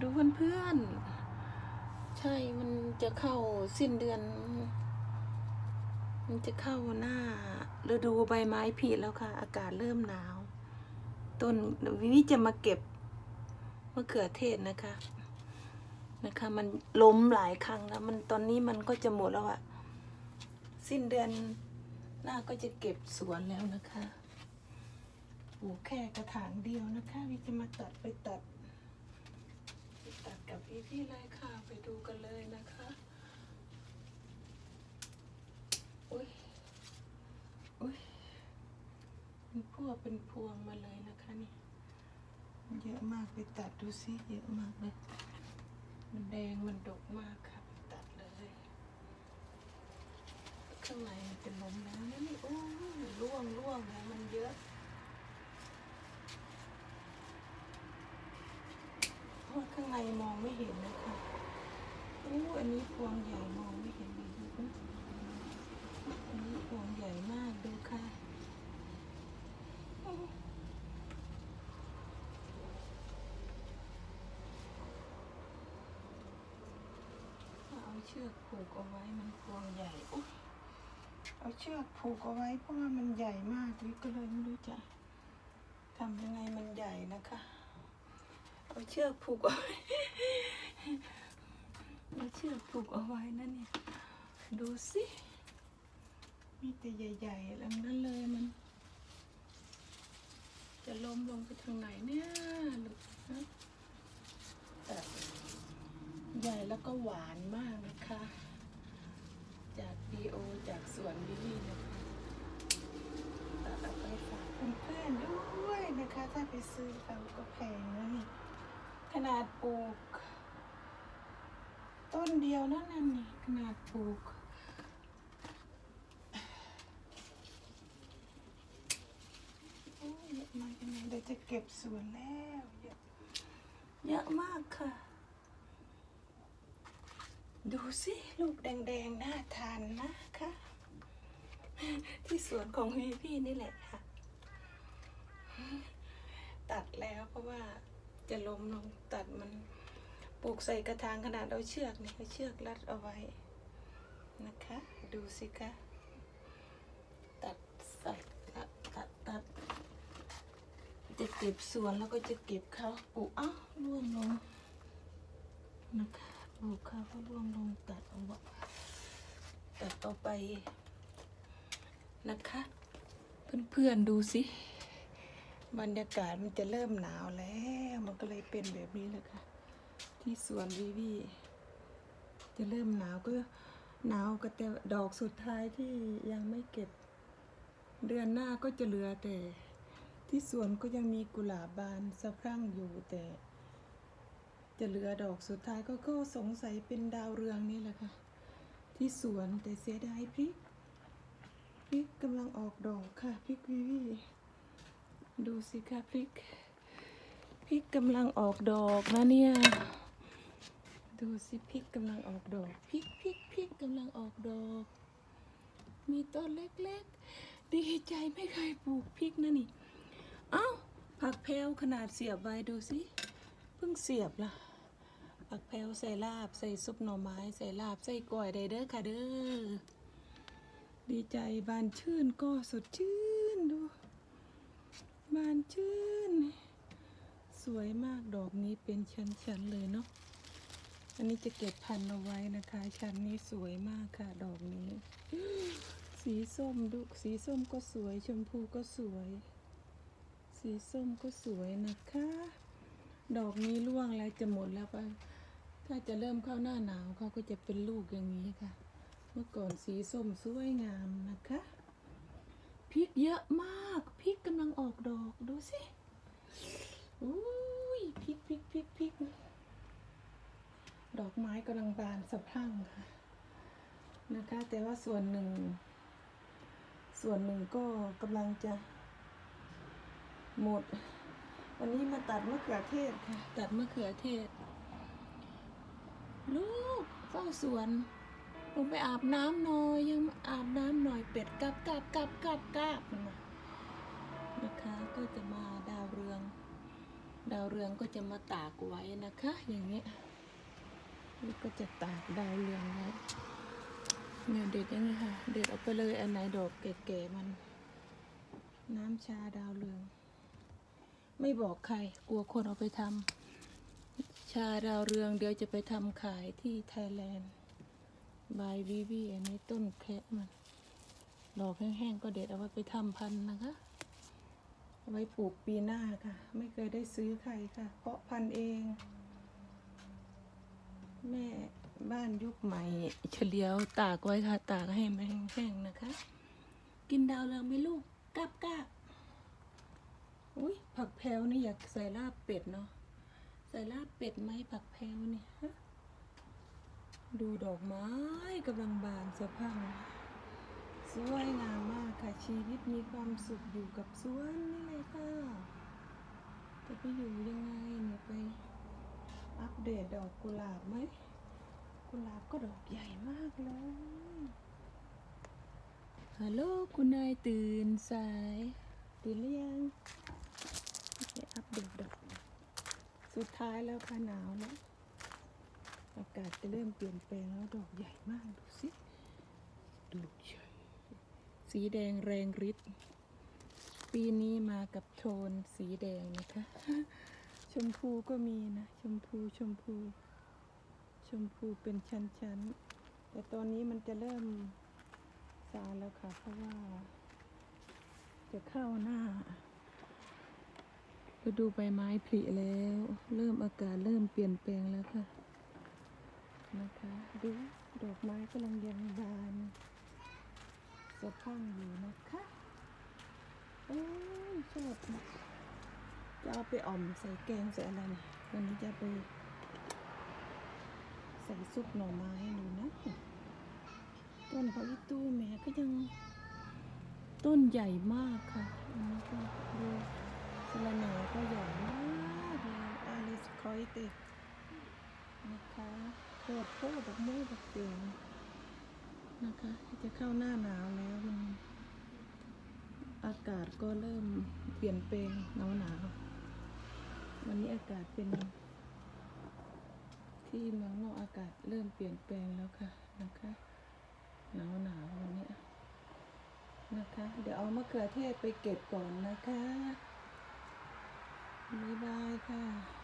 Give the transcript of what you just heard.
ดูเพื่อนๆ ใช่ มันจะเข้าสิ้นเดือน มันจะเข้าหน้าฤดูใบไม้ผลิแล้วค่ะ อากาศเริ่มหนาว ต้นวิวิจะมาเก็บมะเขือเทศนะคะ นะคะ มันล้มหลายครั้งแล้ว มันตอนนี้มันก็จะหมดแล้วอะสิ้นเดือนหน้าก็จะเก็บสวนแล้วนะคะปลูกแค่กระถางเดียวนะคะวิจะมาตัดไปตัด ตัดกับพี่พี่เลยค่ะ ไปดูกันเลยนะคะอุ้ยอุ้ยเป็นพวกเป็นพวงมาเลยนะคะนี่ เยอะมากไปตัดดูสิเยอะมากเลย มันแดงมันดกมากค่ะไปตัดเลยข้างในมันเป็นลมแล้วนะนี่โอ้ยร่วงร่วงแล้วมันเยอะ เพราะว่า ข้างในมองไม่เห็นนะคะโอ้อันนี้พวงใหญ่มองไม่เห็นเลยดูนะอันนี้พวงใหญ่มากดูค่ะเอาเชือกผูกเอาไว้มันพวงใหญ่อุ๊ยเอาเชือกผูกเอาไว้เพราะว่ามันใหญ่มากวิก็เลยไม่รู้จะทำยังไงมันใหญ่นะคะ เอาเชือกผูกเอาไว้เอาเชือกผูกเอาไว้นั่นเนี่ย ดูสิ มีแต่ใหญ่ๆล้วนั้นเลยมัน จะล้มลงไปทางไหนเนี่ยลูกนะแต่ใหญ่แล้วก็หวานมากนะคะ จากดีโอจากสวนวิลี่นะคะตัดเอาไปฝากเพื่อนๆด้วยนะคะ ถ้าไปซื้อเอาก็แพงนะนี่ ขนาดปลูก ต้นเดียวนั่นน่ะนี่ขนาดปลูก โอ้ยเยอะมากยังไงเดี๋ยวจะเก็บสวนแล้วเยอะเยอะมากค่ะ ดูสิลูกแดงๆน่าทานนะคะที่สวนของพี่พี่นี่แหละค่ะ ตัดแล้วเพราะว่า จะล้มลงตัดมันปลูกใส่กระถางขนาดเอาเชือกนี่เอาเชือกรัดเอาไว้นะคะ ดูสิคะตัดใส่ตัดตัดตัดจะเก็บสวนแล้วก็จะเก็บเขาปลูกอ้าวร่วงลงนะคะปลูกเขาก็ร่วงลงตัดเอาไว้ตัดเอาไปนะคะ เพื่อนๆดูสิ บรรยากาศมันจะเริ่มหนาวแล้ว มันก็เลยเป็นแบบนี้แหละค่ะ ที่สวนวีวีจะเริ่มหนาวก็หนาวก็แต่ดอกสุดท้ายที่ยังไม่เก็บ เดือนหน้าก็จะเหลือแต่ ที่สวนก็ยังมีกุหลาบบานสะพรั่งอยู่แต่ จะเหลือดอกสุดท้ายก็ก็สงสัยเป็นดาวเรืองนี่แหละค่ะ ที่สวนแต่เสียดายพริกพริกกำลังออกดอกค่ะพริกวีวี ดูสิคะพริก พริกกำลังออกดอกนะเนี่ย ดูสิพริกกำลังออกดอก พริกพริกพริกกำลังออกดอก มีต้นเล็กๆ ดีใจไม่เคยปลูกพริกนะนี่ เอ้า ผักแพรวขนาดเสียบไว้ดูสิเพิ่งเสียบละผักแพรวใส่ลาบใส่ซุปหน่อไม้ใส่ลาบใส่กล้วยได้เด้อค่ะเด้อ ดีใจบานชื่นก็สดชื่น บานชื่น สวยมากดอกนี้เป็นชั้นๆเลยเนาะอันนี้จะเก็บพันเอาไว้นะคะ ชั้นนี้สวยมากค่ะดอกนี้ สีส้มดูสีส้มก็สวย ชมพูก็สวย สีส้มก็สวยนะคะ ดอกนี้ร่วงแล้วจะหมดแล้วปะถ้าจะเริ่มเข้าหน้าหนาวเขาก็จะเป็นลูกอย่างนี้ค่ะ เมื่อก่อนสีส้มสวยงามนะคะพริกเยอะมาก ออกดอกดูสิอุ้ยพริกพริกพริกพิกดอกไม้กำลังบานสะพรั่งค่ะนะคะ แต่ว่าส่วนหนึ่ง ส่วนหนึ่งก็กำลังจะหมด วันนี้มาตัดมะเขือเทศค่ะ ตัดมะเขือเทศ ลูกเฝ้าสวนลงไปอาบน้ำหน่อยยังอาบน้ำหน่อยเป็ดกับกับกับกับกับมา นะคะก็จะมาดาวเรือง ดาวเรืองก็จะมาตากไว้นะคะ อย่างนี้นี่ก็จะตากดาวเรืองไว้เนี่ยเด็ดอย่างนี้ค่ะ เด็ดเอาไปเลยอันไหนดอกแก่ๆมัน น้ำชาดาวเรือง ไม่บอกใครกลัวคนเอาไปทำชาดาวเรืองเดี๋ยวจะไปทำขายที่ไทยแลนด์บายวีวีอันนี้ต้นแคะมันดอกแห้งๆก็เด็ดเอาไว้ไปทำพันธุ์นะคะ ไว้ปลูกปีหน้าค่ะ ไม่เคยได้ซื้อใครค่ะ เพาะพันธุ์เอง แม่บ้านยุคใหม่ เฉลียวตากไว้ค่ะ ตากให้มันแห้งๆนะคะ กินดาวเรืองไหมลูกกาบกาบอุ้ยผักแพรวนี่อยากใส่ลาบเป็ดเนาะใส่ลาบเป็ดไหมผักแพรวนี่ฮะดูดอกไม้กำลังบานสะพัง สวยงามมากค่ะชีวิตมีความสุขอยู่กับสวนนี่เลยค่ะจะไปอยู่ยังไงเนี่ยไปอัปเดตดอกกุหลาบไหมกุหลาบก็ดอกใหญ่มากเลยฮัลโหลคุณนายตื่นสายตื่นหรือยังไปอัปเดตดอกสุดท้ายแล้วค่ะหนาวแล้วอากาศจะเริ่มเปลี่ยนแปลงแล้วดอกใหญ่มากดูสิ สีแดงแรงฤทธิ์ปีนี้มากับโทนสีแดงนะคะ ชมพูก็มีนะ ชมพูชมพู ชมพูเป็นชั้นๆ แต่ตอนนี้มันจะเริ่มซาแล้วค่ะ เพราะว่า จะเข้าหน้าฤดูใบไม้ผลิแล้ว เริ่มอากาศเริ่มเปลี่ยนแปลงแล้วค่ะ นะคะ ดูดอกไม้กำลังยังบาน สะพรั่งอยู่นะคะโอ้ยชอบนะจะเอาไปอ่อมใส่แกงใส่อะไรเนี่ยวันนี้จะไปใส่ซุปหน่อไม้ดูนะต้นพระอิตู้แม่ก็ยังต้นใหญ่มากค่ะอันนี้ก็ดูสะระแหน่ก็ใหญ่มากเลยอลิสคอยเตนะคะโคตรโคตรดอกไม้ดอกเตียง จะเข้าหน้าหนาวแล้วมันอากาศก็เริ่มเปลี่ยนแปลงหนาวหนาววันนี้อากาศเป็นที่เมืองนอกอากาศเริ่มเปลี่ยนแปลงแล้วค่ะนะคะหนาวหนาววันนี้นะคะ เดี๋ยวเอามะเขือเทศไปเก็บก่อนนะคะบ๊ายบายค่ะ